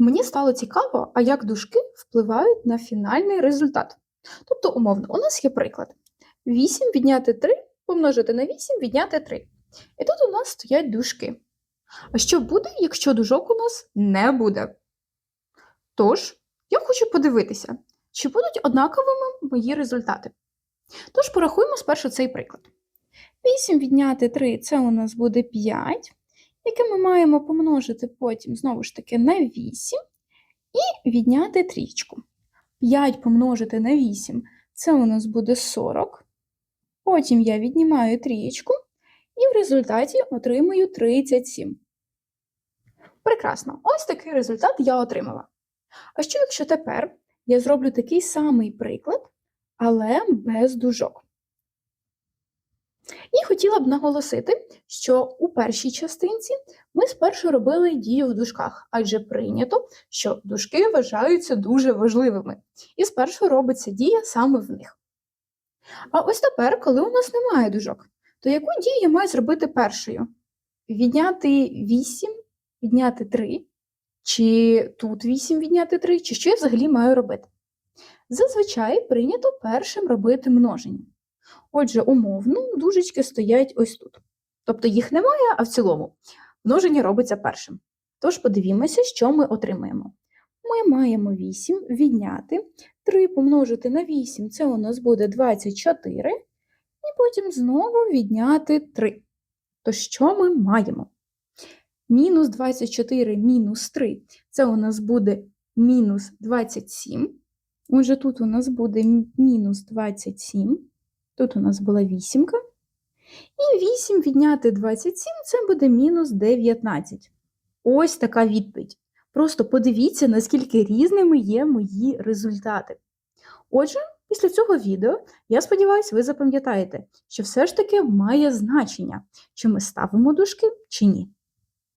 Мені стало цікаво, а як дужки впливають на фінальний результат. Тобто, умовно, у нас є приклад: 8 відняти 3 помножити на 8 відняти 3. І тут у нас стоять дужки. А що буде, якщо дужок у нас не буде? Тож, я хочу подивитися, чи будуть однаковими мої результати. Тож порахуємо спершу цей приклад. 8 відняти 3 це у нас буде 5, яке ми маємо помножити потім знову ж таки на 8 і відняти трічку. 5 помножити на 8 це у нас буде 40. Потім я віднімаю трієчку і в результаті отримую 37. Прекрасно, ось такий результат я отримала. А що якщо тепер я зроблю такий самий приклад, але без дужок? І хотіла б наголосити, що у першій частинці ми спершу робили дію в дужках, адже прийнято, що дужки вважаються дуже важливими, і спершу робиться дія саме в них. А ось тепер, коли у нас немає дужок, то яку дію я маю зробити першою? Відняти 8, відняти 3, чи тут 8 відняти 3, чи що я взагалі маю робити? Зазвичай прийнято першим робити множення. Отже, умовно, дужечки стоять ось тут. Тобто їх немає, а в цілому множення робиться першим. Тож подивімося, що ми отримаємо. Ми маємо 8 відняти 3 помножити на 8, це у нас буде 24, і потім знову відняти 3. То що ми маємо? Мінус 24 мінус 3 це у нас буде мінус 27. Отже, тут у нас буде мінус 27. Тут у нас була вісімка. І 8 відняти 27 це буде мінус 19. Ось така відповідь. Просто подивіться, наскільки різними є мої результати. Отже, після цього відео, я сподіваюся, ви запам'ятаєте, що все ж таки має значення, чи ми ставимо дужки, чи ні.